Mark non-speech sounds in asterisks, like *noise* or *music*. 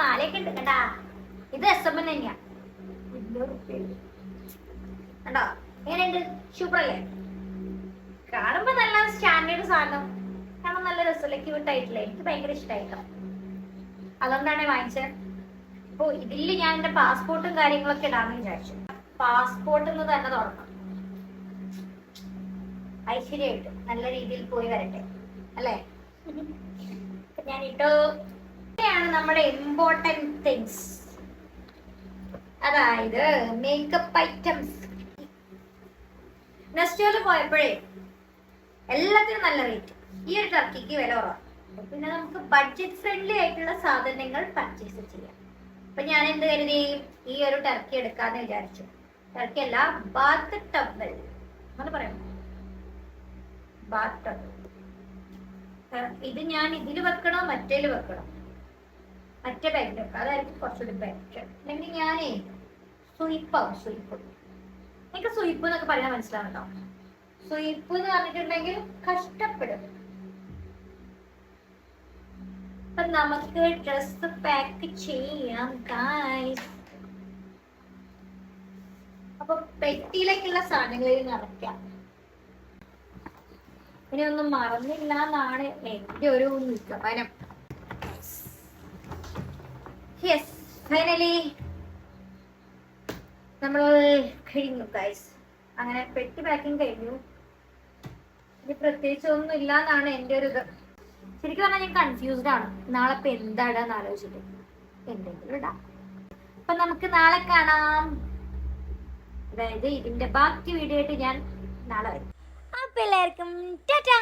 മാലയൊക്കെ ഉണ്ട് കണ്ടാ? ഇത് എസ് എം എൻ തന്നെയാ. കണ്ടോ? എങ്ങനെയുണ്ട്? സൂപ്പർ അല്ലേ കാണുമ്പോ നല്ല സ്റ്റാൻഡേർഡ് സാധനം. കാണാൻ നല്ല രസമല്ലേ? ക്യൂട്ടായിട്ടില്ലേ എനിക്ക് ഭയങ്കര ഇഷ്ടമായിട്ടോ അതുകൊണ്ടാണ് വാങ്ങിച്ചത് അപ്പൊ ഇതിൽ ഞാൻ എന്റെ പാസ്പോർട്ടും കാര്യങ്ങളൊക്കെ ഇടാന്ന് വിചാരിച്ചു. പാസ്പോർട്ട് എന്ന് തന്നെ തുറക്കണം ഐശ്വര്യമായിട്ട് നല്ല രീതിയിൽ പോയി വരട്ടെ. അല്ലേ? *laughs* ഞാൻ ഇട്ടോ നമ്മുടെ ഇമ്പോർട്ടന്റ് തിങ്സ് അതായത് മേക്കപ്പ് ഐറ്റംസ് നെസ്റ്റോയിൽ പോയപ്പോഴേ എല്ലാത്തിനും നല്ല റേറ്റ് ഈ ഒരു ടർക്കിക്ക് വില കുറവാണ് പിന്നെ നമുക്ക് ബഡ്ജറ്റ് ഫ്രണ്ട്ലി ആയിട്ടുള്ള സാധനങ്ങൾ പർച്ചേസ് ചെയ്യാം. അപ്പൊ ഞാൻ എന്ത് കരുതി? ഈ ഒരു ടർക്കി എടുക്കാന്ന് വിചാരിച്ചു. ടർക്കി അല്ല ബാത്ത് ടബൽ പറയാം ബാത്ത് ടബൽ ഇത് ഞാൻ ഇതിൽ വെക്കണോ? മറ്റേൽ വെക്കണോ? മറ്റേ ബാഗിൽ ഒക്കെ അതായിരിക്കും കുറച്ചുകൂടി ബെറ്റർ അല്ലെങ്കിൽ ഞാനേ സുയിപ്പാവും സുയിപ്പ് എനിക്ക് സുയിപ്പ് എന്നൊക്കെ പറയാൻ മനസ്സിലാവട്ടോ സുയിപ്പ് എന്ന് പറഞ്ഞിട്ടുണ്ടെങ്കിൽ കഷ്ടപ്പെടും. അപ്പൊ നമുക്ക് ഡ്രസ് പാക്ക് ചെയ്യാം ഗായ്സ് അപ്പൊ പെട്ടിയിലേക്കുള്ള സാധനങ്ങളിൽ നിറയ്ക്കാം. ഇനി ഒന്നും മറന്നില്ല എന്നാണ് എന്റെ ഒരു നിഗമനം യെസ് ഫൈനലി നമ്മൾ കഴിഞ്ഞു ഗൈസ് അങ്ങനെ പെട്ടി പാക്കിംഗ് കഴിഞ്ഞു. ഇനി പ്രത്യേകിച്ച് ഒന്നും ഇല്ല എന്നാണ് എന്റെ ഒരു ഇത്. ശരിക്കും പറഞ്ഞാൽ ഞാൻ കൺഫ്യൂസ്ഡ് ആണ്. നാളെ ഇപ്പൊ എന്താ ഇടാന്ന് ആലോചിച്ചിട്ട്. എന്തെങ്കിലും ഇടാം. അപ്പൊ നമുക്ക് നാളെ കാണാം. അതായത് ഇതിന്റെ ബാക്കി വീഡിയോ ആയിട്ട് ഞാൻ നാളെ വരും. അപ്പൊ എല്ലാവർക്കും ടാറ്റാ!